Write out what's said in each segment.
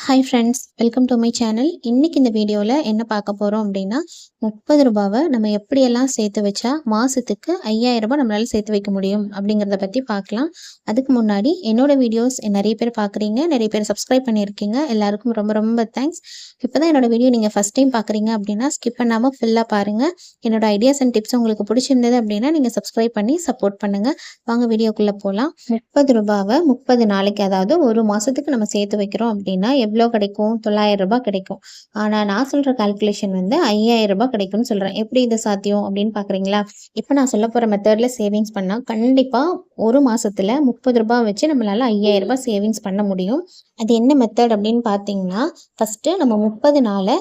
Hi friends welcome to my channel இன்றைக்கி இந்த வீடியோவில் என்ன பார்க்க போகிறோம் அப்படின்னா முப்பது ரூபாவை நம்ம எப்படியெல்லாம் சேர்த்து வச்சா மாதத்துக்கு ஐயாயிரம் ரூபாய் நம்மளால் சேர்த்து வைக்க முடியும் அப்படிங்கிறத பற்றி பார்க்கலாம். அதுக்கு முன்னாடி என்னோட வீடியோஸ் நிறைய பேர் பார்க்குறீங்க நிறைய பேர் சப்ஸ்கிரைப் பண்ணியிருக்கீங்க. எல்லாருக்கும் ரொம்ப ரொம்ப தேங்க்ஸ் இப்போ தான் என்னோட வீடியோ நீங்கள் ஃபஸ்ட் டைம் பார்க்குறீங்க அப்படின்னா ஸ்கிப் பண்ணாமல் ஃபுல்லாக பாருங்கள் என்னோட ஐடியாஸ் அண்ட் டிப்ஸ் உங்களுக்கு பிடிச்சிருந்தது அப்படின்னா நீங்கள் சப்ஸ்கிரைப் பண்ணி சப்போர்ட் பண்ணுங்கள் வாங்க வீடியோக்குள்ளே போகலாம் முப்பது ரூபாவை முப்பது நாளைக்கு அதாவது ஒரு மாதத்துக்கு நம்ம சேர்த்து வைக்கிறோம் அப்படின்னா எவ்வளோ கிடைக்கும்? தொள்ளாயிரம் ரூபாய் கிடைக்கும். ஆனால் நான் சொல்கிற கால்குலேஷன் வந்து ஐயாயிரம் ரூபாய் கிடைக்கும்னு சொல்கிறேன் எப்படி இது சாத்தியம் அப்படின்னு பார்க்குறீங்களா இப்போ நான் சொல்ல போகிற மெத்தடில் சேவிங்ஸ் பண்ணால் கண்டிப்பாக ஒரு மாசத்துல முப்பது ரூபாய் வச்சு நம்மளால ஐயாயிரம் ரூபாய் சேவிங்ஸ் பண்ண முடியும். அது என்ன மெத்தட் அப்படின்னு பார்த்தீங்கன்னா ஃபஸ்ட்டு நம்ம முப்பது நாளை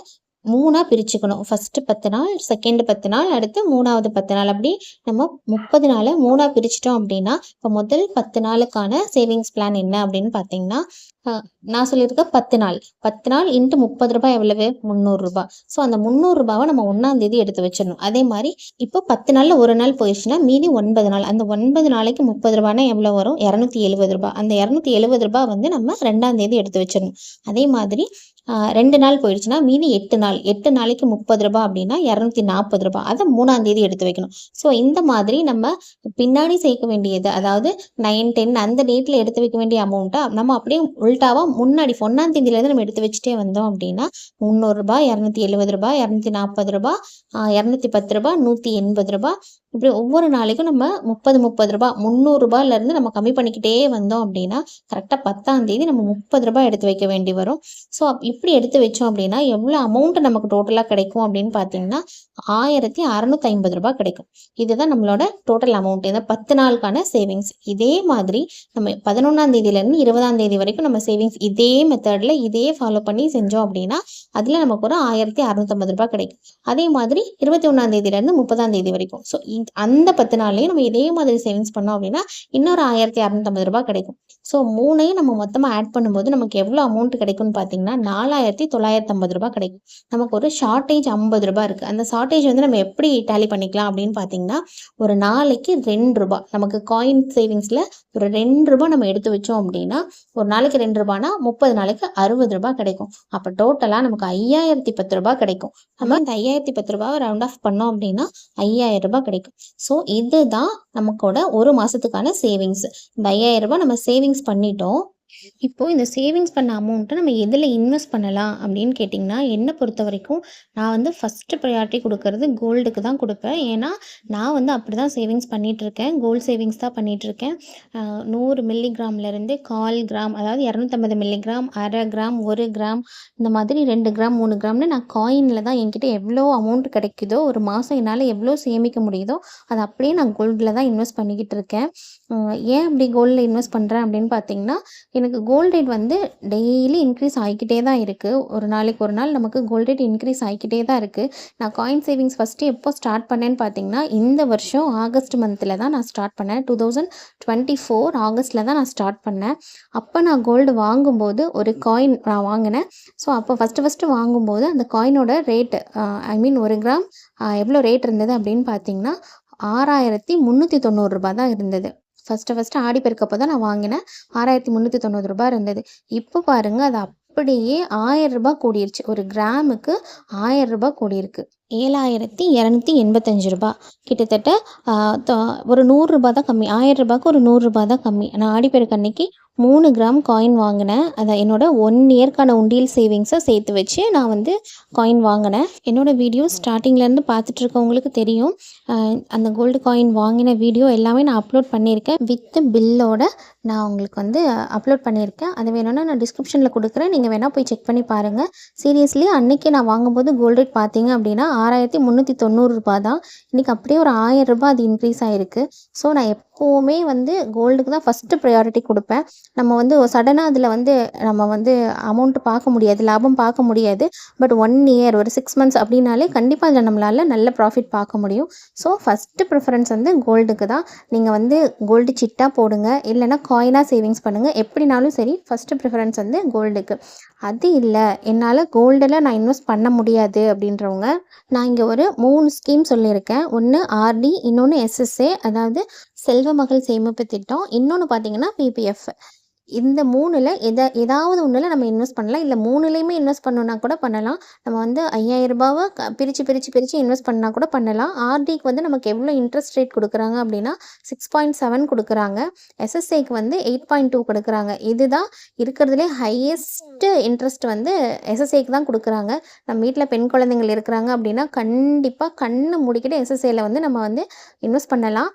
மூணாக பிரிச்சுக்கணும். ஃபஸ்ட்டு பத்து நாள் செகண்ட் பத்து நாள் அடுத்து மூணாவது பத்து நாள். அப்படி நம்ம முப்பது நாளை மூணாக பிரிச்சிட்டோம் அப்படின்னா இப்போ முதல் பத்து நாளுக்கான சேவிங்ஸ் பிளான் என்ன அப்படின்னு பார்த்தீங்கன்னா நான் சொல்லியிருக்க பத்து நாள். பத்து நாள் இன்ட்டு முப்பது ரூபாய் எவ்வளவு? முந்நூறுரூபா ஸோ அந்த முந்நூறுரூபாவை நம்ம ஒன்றாந்தேதி எடுத்து வச்சிடணும். அதே மாதிரி இப்போ பத்து நாளில் ஒரு நாள் போயிடுச்சுன்னா மீதி ஒன்பது நாள். அந்த ஒன்பது நாளைக்கு முப்பது ரூபானா எவ்வளோ வரும்? இரநூத்தி எழுபது ரூபாய். அந்த இரநூத்தி எழுபது ரூபாய் வந்து நம்ம ரெண்டாம் தேதி எடுத்து வச்சிடணும். அதே மாதிரி ரெண்டு நாள் போயிடுச்சுன்னா மீதி எட்டு நாள். எட்டு நாளைக்கு முப்பது ரூபாய் அப்படின்னா இரநூத்தி நாற்பது ரூபாய் அதை மூணாம் தேதி எடுத்து வைக்கணும். ஸோ இந்த மாதிரி நம்ம பின்னாடி சேர்க்க வேண்டியது அதாவது நைன் டென் அந்த டேட்டில் எடுத்து வைக்க வேண்டிய அமௌண்ட்டை நம்ம அப்படியே உள்டாவா முன்னாடி ஒன்றாம் தேதியிலேருந்து நம்ம எடுத்து வச்சுட்டே வந்தோம் அப்படின்னா முந்நூறுரூபா இரநூத்தி எழுபது ரூபாய் இரநூத்தி நாற்பது ரூபாய் இரநூத்தி பத்து ரூபாய் நூற்றி எண்பது ரூபாய் இப்படி ஒவ்வொரு நாளைக்கும் நம்ம முப்பது முப்பது ரூபாய் முந்நூறுரூபாலேருந்து நம்ம கம்மி பண்ணிக்கிட்டே வந்தோம் அப்படின்னா கரெக்டாக பத்தாம் தேதி நம்ம முப்பது ரூபாய் எடுத்து வைக்க வேண்டி வரும். ஸோ இப்படி எடுத்து வச்சோம் அப்படின்னா எவ்வளோ அமௌண்ட் நமக்கு டோட்டலாக கிடைக்கும் அப்படின்னு பார்த்தீங்கன்னா ஆயிரத்தி அறநூத்தி ஐம்பது ரூபாய் கிடைக்கும். இதுதான் நம்மளோட டோட்டல் அமௌண்ட் இந்த பத்து நாளுக்கான சேவிங்ஸ் இதே மாதிரி நம்ம பதினொன்றாம் தேதியிலேருந்து இருபதாம் தேதி வரைக்கும் நம்ம சேவிங்ஸ் இதே மெத்தடில் இதே ஃபாலோ பண்ணி செஞ்சோம் அப்படின்னா அதில் நமக்கு ஒரு ஆயிரத்தி அறநூத்தம்பது ரூபாய் கிடைக்கும். அதே மாதிரி இருபத்தி ஒன்றாம் தேதியிலேருந்து முப்பதாம் தேதி வரைக்கும். ஸோ அந்த பத்து நாள்லையும் நம்ம இதே மாதிரி சேவிங்ஸ் பண்ணோம் அப்படின்னா இன்னொரு ஆயிரத்தி அறநூத்தம்பது ரூபாய் கிடைக்கும். ஸோ மூணையும் நம்ம மொத்தமாக ஆட் பண்ணும்போது நமக்கு எவ்வளோ அமௌண்ட் கிடைக்கும்னு பார்த்தீங்கன்னா நாலாயிரத்தி தொள்ளாயிரத்தி ஐம்பது ரூபாய் கிடைக்கும். நமக்கு ஒரு ஷார்ட்டேஜ் ஐம்பது ரூபாய் இருக்குது அந்த ஷார்ட்டேஜ் வந்து நம்ம எப்படி டேலி பண்ணிக்கலாம் அப்படின்னு பார்த்தீங்கன்னா ஒரு நாளைக்கு ரெண்டு ரூபாய் நமக்கு காயின் சேவிங்ஸில் ஒரு ரெண்டு ரூபாய் நம்ம எடுத்து வச்சோம் அப்படின்னா ஒரு நாளைக்கு ரெண்டு ரூபாய்னா முப்பது நாளைக்கு அறுபது ரூபாய் கிடைக்கும். அப்போ டோட்டலாக நமக்கு ஐயாயிரத்தி பத்து ரூபாய் கிடைக்கும். நம்ம இந்த ஐயாயிரத்தி பத்து ரூபாய் ரவுண்ட் ஆஃப் பண்ணோம் அப்படின்னா ஐயாயிரம் ரூபாய் கிடைக்கும். ஸோ இதுதான் நமக்கோட ஒரு மாதத்துக்கான சேவிங்ஸ் இந்த ஐயாயிரம் ரூபாய் நம்ம சேவிங்ஸ் பண்ணிட்டோம். இப்போ இந்த சேவிங்ஸ் பண்ண அமௌண்ட்டை நம்ம எதில் இன்வெஸ்ட் பண்ணலாம் அப்படின்னு கேட்டிங்கன்னா என்னை பொறுத்த வரைக்கும் நான் வந்து ஃபஸ்ட்டு ப்ரையாரிட்டி கொடுக்கறது கோல்டுக்கு தான் கொடுப்பேன். ஏன்னா நான் வந்து அப்படி தான் சேவிங்ஸ் பண்ணிகிட்ருக்கேன் கோல்டு சேவிங்ஸ் தான் பண்ணிகிட்ருக்கேன் நூறு மில்லிகிராம்லேருந்து கால் கிராம் அதாவது இரநூத்தம்பது மில்லிகிராம் அரை கிராம் ஒரு கிராம் இந்த மாதிரி ரெண்டு கிராம் மூணு கிராம்னு நான் காயினில் தான் என்கிட்ட எவ்வளோ அமௌண்ட் கிடைக்குதோ ஒரு மாதம் என்னால் எவ்வளோ சேமிக்க முடியுதோ அதை அப்படியே நான் கோல்டில் தான் இன்வெஸ்ட் பண்ணிக்கிட்டு இருக்கேன் ஏன் அப்படி கோல்டில் இன்வெஸ்ட் பண்ணுறேன் அப்படின்னு பார்த்தீங்கன்னா எனக்கு கோல்ட் ரேட் வந்து டெய்லி இன்க்ரீஸ் ஆகிக்கிட்டே தான் இருக்குது ஒரு நாளைக்கு ஒரு நாள் நமக்கு கோல்ட் ரேட் இன்க்ரீஸ் ஆகிக்கிட்டே தான் இருக்குது நான் காயின் சேவிங்ஸ் ஃபஸ்ட்டு எப்போ ஸ்டார்ட் பண்ணேன்னு பார்த்தீங்கன்னா இந்த வருஷம் ஆகஸ்ட் மந்தில் தான் நான் ஸ்டார்ட் பண்ணேன். டூ தௌசண்ட் டுவெண்ட்டி ஃபோர் ஆகஸ்ட்டில் தான் நான் ஸ்டார்ட் பண்ணேன். அப்போ நான் கோல்டு வாங்கும்போது ஒரு காயின் நான் வாங்கினேன். ஸோ அப்போ ஃபஸ்ட்டு ஃபஸ்ட்டு வாங்கும்போது அந்த காயினோட ரேட்டு ஐ மீன் ஒரு கிராம் எவ்வளோ ரேட் இருந்தது அப்படின்னு பார்த்தீங்கன்னா ஆறாயிரத்தி முந்நூற்றி தொண்ணூறுரூபா தான் இருந்தது. ஃபஸ்ட்டு ஃபஸ்ட்டு ஆடி பெருக்கப்போ தான் நான் வாங்கினேன். ஆறாயிரத்தி முந்நூற்றி தொண்ணூறு ரூபாய் இருந்தது. இப்போ பாருங்கள் அது அப்படியே ஆயிரம் ரூபாய் கூடிருச்சு. ஒரு கிராமுக்கு ஆயிரம் ரூபாய் கூடியிருக்கு. ஏழாயிரத்தி இரநூத்தி எண்பத்தஞ்சு ரூபாய். கிட்டத்தட்ட ஒரு நூறுரூபா தான் கம்மி. ஆயிரம் ரூபாய்க்கு ஒரு நூறுரூபா தான் கம்மி. நான் ஆடிப்பெருக்கு அன்னைக்கு மூணு கிராம் காயின் வாங்கினேன். அதை என்னோடய ஒன் இயர்க்கான உண்டியல் சேவிங்ஸை சேர்த்து வச்சு நான் வந்து காயின் வாங்கினேன். என்னோடய வீடியோ ஸ்டார்டிங்லேருந்து பார்த்துட்டு இருக்கவங்களுக்கு தெரியும். அந்த கோல்டு காயின் வாங்கின வீடியோ எல்லாமே நான் அப்லோட் பண்ணியிருக்கேன். வித் பில்லோட நான் உங்களுக்கு வந்து அப்லோட் பண்ணியிருக்கேன். அது வேணும்னா நான் டிஸ்கிரிப்ஷனில் கொடுக்குறேன். நீங்கள் வேணால் போய் செக் பண்ணி பாருங்கள் சீரியஸ்லி அன்றைக்கி நான் வாங்கும்போது கோல்டு ரேட் பார்த்தீங்க அப்படின்னா ஆறாயிரத்தி முந்நூற்றி தொண்ணூறுரூபா தான். இன்றைக்கி அப்படியே ஒரு ஆயிரம் ரூபாய் அது இன்க்ரீஸ் ஆகிருக்கு ஸோ நான் எப் எப்போவுமே வந்து கோல்டுக்கு தான் ஃபஸ்ட்டு ப்ரையாரிட்டி கொடுப்பேன். நம்ம வந்து சடனாக அதில் வந்து நம்ம வந்து அமௌண்ட்டு பார்க்க முடியாது லாபம் பார்க்க முடியாது. பட் ஒன் இயர் ஒரு சிக்ஸ் மந்த்ஸ் அப்படின்னாலே கண்டிப்பாக அதில் நம்மளால் நல்ல ப்ராஃபிட் பார்க்க முடியும். ஸோ ஃபஸ்ட்டு ப்ரிஃபரன்ஸ் வந்து கோல்டுக்கு தான். நீங்கள் வந்து கோல்டு சிட்டாக போடுங்க இல்லைன்னா காயினாக சேவிங்ஸ் பண்ணுங்கள் எப்படினாலும் சரி ஃபஸ்ட்டு ப்ரிஃபரன்ஸ் வந்து கோல்டுக்கு அது இல்லை என்னால் கோல்டில் நான் இன்வெஸ்ட் பண்ண முடியாது அப்படின்றவங்க நான் இங்கே ஒரு மூணு ஸ்கீம் சொல்லியிருக்கேன். ஒன்று ஆர்டி இன்னொன்று எஸ்எஸ்ஏ அதாவது செல்வ மகள் சேமிப்பு திட்டம் இன்னொன்று பார்த்தீங்கன்னா பிபிஎஃப் இந்த மூணுல எதை ஏதாவது ஒன்றில் நம்ம இன்வெஸ்ட் பண்ணலாம். இல்லை மூணுலேயுமே இன்வெஸ்ட் பண்ணோன்னா கூட பண்ணலாம். நம்ம வந்து ரூ. 5000 க பிரிச்சு, பிரித்து இன்வெஸ்ட் பண்ணால் கூட பண்ணலாம். ஆர்டிக்கு வந்து நமக்கு எவ்வளோ இன்ட்ரெஸ்ட் ரேட் கொடுக்குறாங்க அப்படின்னா சிக்ஸ் பாயிண்ட் செவன் கொடுக்குறாங்க எஸ்எஸ்ஏக்கு வந்து எயிட் பாயிண்ட் டூ கொடுக்குறாங்க இதுதான் இருக்கிறதுலே ஹையஸ்ட்டு இன்ட்ரெஸ்ட் வந்து எஸ்எஸ்ஏக்கு தான் கொடுக்குறாங்க நம்ம வீட்டில் பெண் குழந்தைங்கள் இருக்கிறாங்க அப்படின்னா கண்டிப்பாக கண்ணை மூடிக்கிட்டு எஸ்எஸ்ஏயில் வந்து நம்ம வந்து இன்வெஸ்ட் பண்ணலாம்.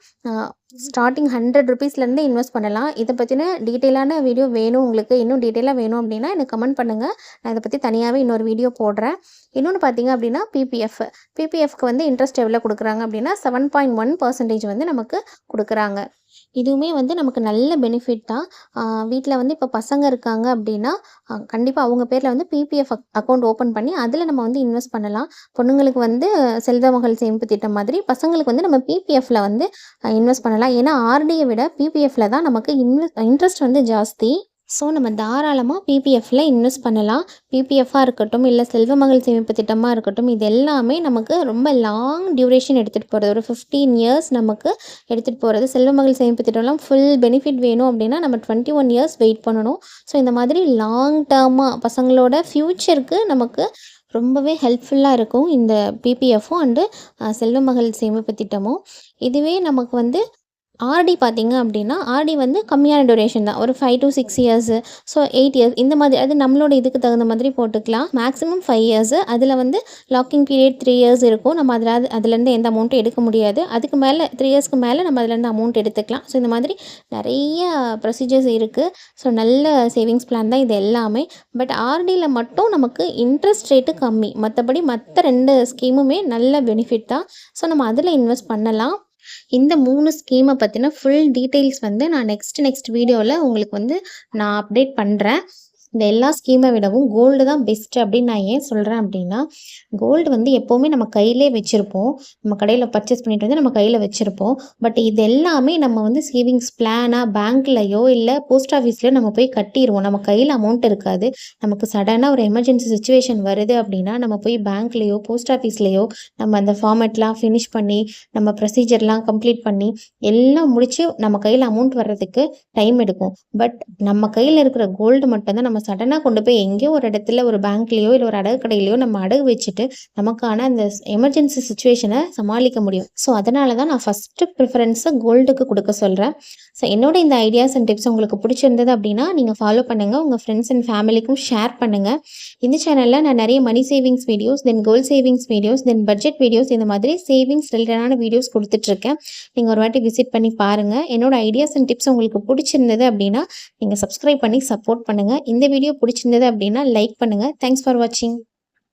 ஸ்டார்டிங் ஹண்ட்ரட் ருபீஸ்லேருந்து இன்வெஸ்ட் பண்ணலாம். இதை பற்றின டீட்டெயிலான வீடியோ வேணும் உங்களுக்கு, இன்னும் டீட்டெயிலாக வேணும் அப்படின்னா எனக்கு கமெண்ட் பண்ணுங்கள் நான் இதை பற்றி தனியாகவே இன்னொரு வீடியோ போடுறேன். இன்னொன்று பார்த்தீங்க அப்படின்னா பிபிஎஃப். பிபிஎஃப்க்கு வந்து இன்ட்ரெஸ்ட் எவ்வளோ கொடுக்குறாங்க அப்படின்னா செவன் பாயிண்ட் ஒன் பர்சன்டேஜ் வந்து நமக்கு கொடுக்குறாங்க இதுவுமே வந்து நமக்கு நல்ல பெனிஃபிட் தான். வீட்டில் வந்து இப்போ பசங்க இருக்காங்க அப்படின்னா கண்டிப்பாக அவங்க பேரில் வந்து பிபிஎஃப் அக்கௌண்ட் ஓப்பன் பண்ணி அதில் நம்ம வந்து இன்வெஸ்ட் பண்ணலாம். பொண்ணுங்களுக்கு வந்து செல்வ மகள் சேமிப்பு திட்டம் மாதிரி, பசங்களுக்கு வந்து நம்ம பிபிஎஃப்ல வந்து இன்வெஸ்ட் பண்ணலாம். ஏன்னா ஆர்டியை விட பிபிஎஃப்ல தான் நமக்கு இன்வெஸ்ட் இன்ட்ரெஸ்ட் வந்து ஜாஸ்தி. ஸோ நம்ம தாராளமாக பிபிஎஃப்பில் இன்வெஸ்ட் பண்ணலாம். பிபிஎஃப்பாக இருக்கட்டும், இல்லை செல்வ மகள் சேமிப்பு திட்டமாக இருக்கட்டும், இது எல்லாமே நமக்கு ரொம்ப லாங் டியூரேஷன் எடுத்துகிட்டு போகிறது ஒரு 15 இயர்ஸ் நமக்கு எடுத்துகிட்டு போகிறது செல்வ மகள் சேமிப்பு திட்டம்லாம் ஃபுல் பெனிஃபிட் வேணும் அப்படின்னா நம்ம 21 இயர்ஸ் வெயிட் பண்ணணும். ஸோ இந்த மாதிரி லாங் டேர்மாக பசங்களோட ஃப்யூச்சருக்கு நமக்கு ரொம்பவே ஹெல்ப்ஃபுல்லாக இருக்கும். இந்த பிபிஎஃப்பும் அண்டு செல்வ மகள் சேமிப்பு திட்டமும். இதுவே நமக்கு வந்து ஆர்டி பார்த்தீங்க அப்படின்னா ஆர்டி வந்து கம்மியான டொரேஷன் தான். ஒரு 5-6 இயர்ஸு, ஸோ எயிட் இயர்ஸ் இந்த மாதிரி அது நம்மளோட இதுக்கு தகுந்த மாதிரி போட்டுக்கலாம். Maximum five years. அதில் வந்து லாக்கிங் பீரியட் த்ரீ இயர்ஸ் இருக்கும். நம்ம அதில் அதுலேருந்து எந்த அமௌண்ட்டும் எடுக்க முடியாது. அதுக்கு மேலே த்ரீ இயர்ஸ்க்கு மேலே நம்ம அதுலேருந்து அமௌண்ட் எடுத்துக்கலாம். ஸோ இந்த மாதிரி நிறைய ப்ரொசீஜர்ஸ் இருக்குது ஸோ நல்ல சேவிங்ஸ் பிளான் தான் இது எல்லாமே. பட் ஆர்டியில் மட்டும் நமக்கு இன்ட்ரெஸ்ட் ரேட்டு கம்மி. மற்றபடி மற்ற ரெண்டு ஸ்கீமுமே நல்ல பெனிஃபிட் தான். ஸோ நம்ம அதில் இன்வெஸ்ட் பண்ணலாம். இந்த மூணு ஸ்கீமை பற்றின ஃபுல் டீட்டெயில்ஸ் வந்து நான் நெக்ஸ்ட் நெக்ஸ்ட் வீடியோவில் உங்களுக்கு வந்து நான் அப்டேட் பண்ணுறேன் இந்த எல்லா ஸ்கீமை விடவும் கோல்டு தான் பெஸ்ட் அப்படின்னு நான் ஏன் சொல்கிறேன் அப்படின்னா கோல்டு வந்து எப்போவுமே நம்ம கையிலே வச்சுருப்போம் நம்ம கடையில் பர்ச்சேஸ் பண்ணிட்டு வந்து நம்ம கையில் வச்சுருப்போம் பட் இது எல்லாமே நம்ம வந்து சேவிங்ஸ் பிளானாக பேங்க்லையோ இல்லை போஸ்ட் ஆஃபீஸ்லையோ நம்ம போய் கட்டிடுவோம் நம்ம கையில் அமௌண்ட் இருக்காது. நமக்கு சடனாக ஒரு எமர்ஜென்சி சுச்சுவேஷன் வருது அப்படின்னா நம்ம போய் பேங்க்லேயோ போஸ்ட் ஆஃபீஸ்லேயோ நம்ம அந்த ஃபார்மேட்லாம் ஃபினிஷ் பண்ணி, நம்ம ப்ரொசீஜர்லாம் கம்ப்ளீட் பண்ணி, எல்லாம் முடிச்சு நம்ம கையில் அமௌண்ட் வர்றதுக்கு டைம் எடுக்கும். பட் நம்ம கையில் இருக்கிற கோல்டு மட்டும்தான் நம்ம சடனாக கொண்டு போய் எங்கேயோ ஒரு இடத்துல ஒரு பேங்க்லேயோ இல்லை ஒரு அடகு கடையிலையோ நம்ம அடகு வச்சுட்டு, நமக்கான அந்த எமர்ஜென்சி சுச்சுவேஷனை சமாளிக்க முடியும். ஸோ அதனால தான் நான் ஃபஸ்ட்டு ப்ரிஃபரன்ஸை கோல்டுக்கு கொடுக்க சொல்கிறேன் ஸோ என்னோட இந்த ஐடியாஸ் அண்ட் டிப்ஸ் உங்களுக்கு பிடிச்சிருந்தது அப்படின்னா நீங்கள் ஃபாலோ பண்ணுங்க. உங்கள் ஃப்ரெண்ட்ஸ் அண்ட் ஃபேமிலிக்கும் ஷேர் பண்ணுங்க. இந்த சேனலில் நான் நிறைய money savings videos, then gold savings videos, then budget videos இந்த மாதிரி சேவிங்ஸ் ரிலேட்டடான வீடியோஸ் கொடுத்துட்ருக்கேன் நீங்கள் ஒரு வாட்டி விசிட் பண்ணி பாருங்கள் என்னோட ஐடியாஸ் அண்ட் டிப்ஸ் உங்களுக்கு பிடிச்சிருந்தது அப்படின்னா நீங்கள் சப்ஸ்கிரைப் பண்ணி சப்போர்ட் பண்ணுங்க. இந்த வீடியோ பிடிச்சிருந்தது அப்படின்னா லைக் பண்ணுங்க. தேங்க்ஸ் ஃபார் வாட்சிங்.